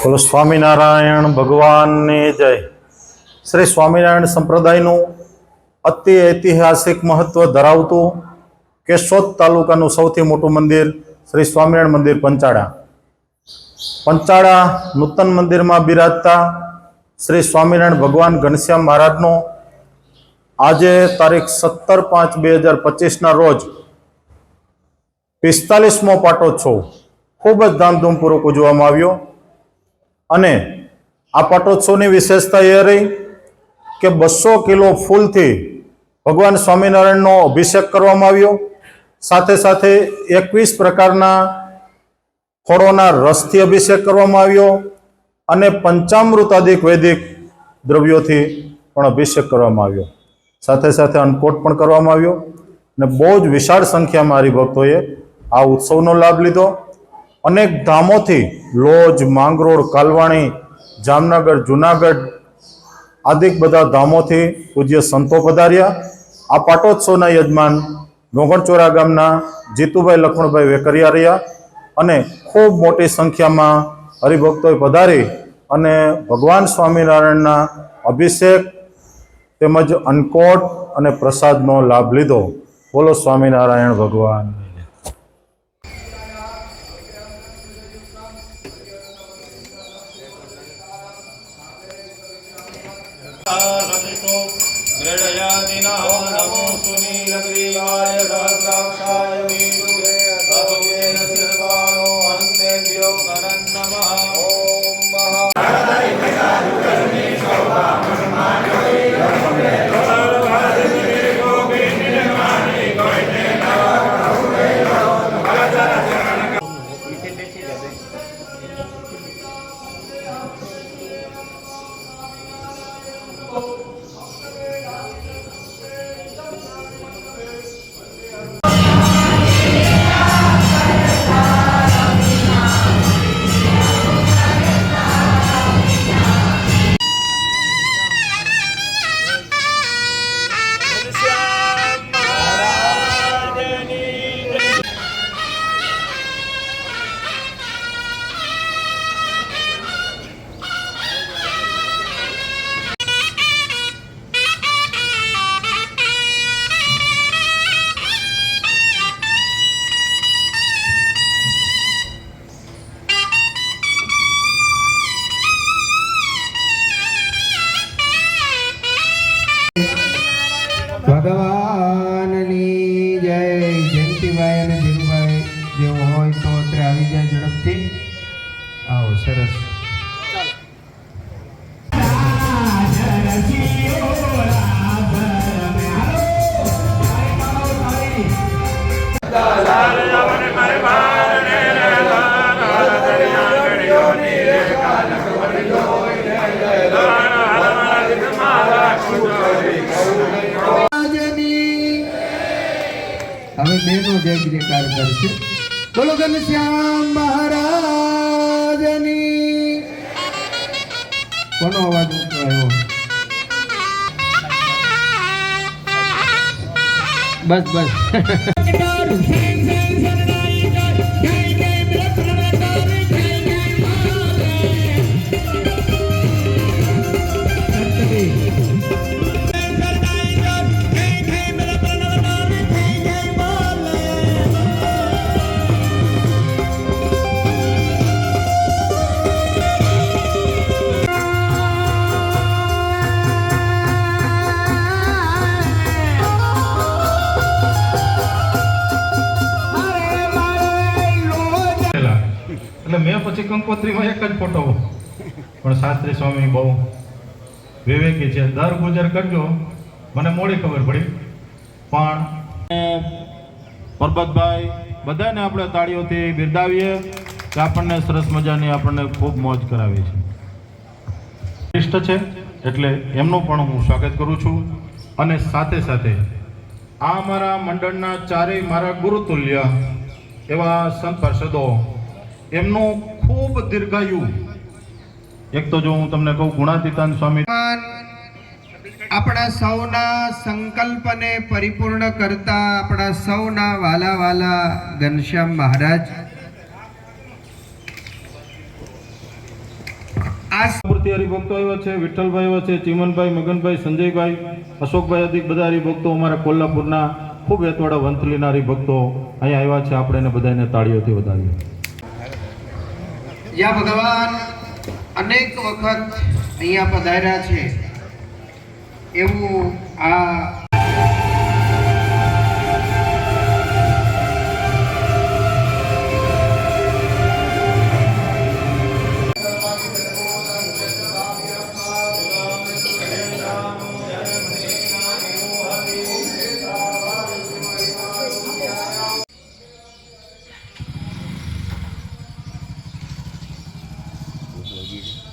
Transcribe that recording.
બોલો, સ્વામિનારાયણ ભગવાનને જય. શ્રી સ્વામિનારાયણ સંપ્રદાયનું અતિ ઐતિહાસિક મહત્વ ધરાવતું કેશોદ તાલુકાનું સૌથી મોટું મંદિર શ્રી સ્વામિનારાયણ મંદિર પંચાળા. પંચાળા નૂતન મંદિરમાં બિરાજતા શ્રી સ્વામિનારાયણ ભગવાન ઘનશ્યામ મહારાજનો આજે તારીખ સત્તર પાંચ બે હજાર પચીસના રોજ પિસ્તાલીસમો પાટોત્સવ ખૂબ જ ધામધૂમપૂર્વક ઉજવવામાં આવ્યો. અને આ પાટોત્સવની વિશેષતા એ રહી કે બસો કિલો ફૂલથી ભગવાન સ્વામિનારાયણનો અભિષેક કરવામાં આવ્યો. સાથે સાથે એકવીસ પ્રકારના ફળોના રસથી અભિષેક કરવામાં આવ્યો અને પંચામૃત આદિક વૈદિક દ્રવ્યોથી પણ અભિષેક કરવામાં આવ્યો. સાથે સાથે અન્નકોટ પણ કરવામાં આવ્યો અને બહુ જ વિશાળ સંખ્યામાં હરિભક્તોએ આ ઉત્સવનો લાભ લીધો. અનેક ધામોથી લોજ, માંગરોળ, કાલવાણી, જામનગર, જુનાગઢ આદિક બધા ધામોથી પૂજ્ય સંતો પધાર્યા. આ પાટોત્સવના યજમાન ડોંગરચોરા ગામના જીતુભાઈ લખમણભાઈ વેકરિયા રહ્યા અને ખૂબ મોટી સંખ્યામાં હરિભક્તોએ પધારી અને ભગવાન સ્વામિનારાયણના અભિષેક તેમજ અન્નકોટ અને પ્રસાદનો લાભ લીધો. બોલો સ્વામિનારાયણ ભગવાન. જેવો હોય તો અત્યારે આવી જાય ઝડપથી આવો સરસ હવે બેનો જય જયકાર કરશે બોલો ઘનશ્યામ મહારાજની. કોનો અવાજ આવ્યો બસ બસ. એટલે મેં પછી કંકોત્રીમાં એક જ ફોટો પણ શાસ્ત્રી સ્વામી બહુ વિવેકી છે. દર ગુજર કરજો. મને મોડી ખબર પડી. પણ પરબતભાઈ, બધાને આપણે તાળીઓથી બિરદાવીએ કે આપણને સરસ મજાની આપણને ખૂબ મોજ કરાવી છે. ઇષ્ટ છે, એટલે એમનું પણ હું સ્વાગત કરું છું. અને સાથે સાથે આ મારા મંડળના ચારેય મારા ગુરુતુલ્ય એવા સંત પાર્ષદો એમનું ખૂબ દીર્ઘાયુ. એક તો જો હું તમને કહું ગુણાતીતાન સ્વામી આપણા સૌના સંકલ્પને પરિપૂર્ણ કરતા આપણા સૌના વાલા વાલા ઘનશ્યામ મહારાજ. આ મૂર્તિ હરિભક્તો આવ્યા છે વિઠ્ઠલભાઈ આવ્યા છે ચિમનભાઈ મગનભાઈ સંજયભાઈ અશોકભાઈ અધિક બધા હરિભક્તો અમારા કોલ્હાપુરના ખૂબ એતવાડા વંથલીના હરિભક્તો અહીંયા આવ્યા છે. આપણે એને બધાને તાળીઓથી વધાવીએ. જ્યાં ભગવાન અનેક વખત અહીંયા પધાર્યા છે. એવું આ നൽകിയത്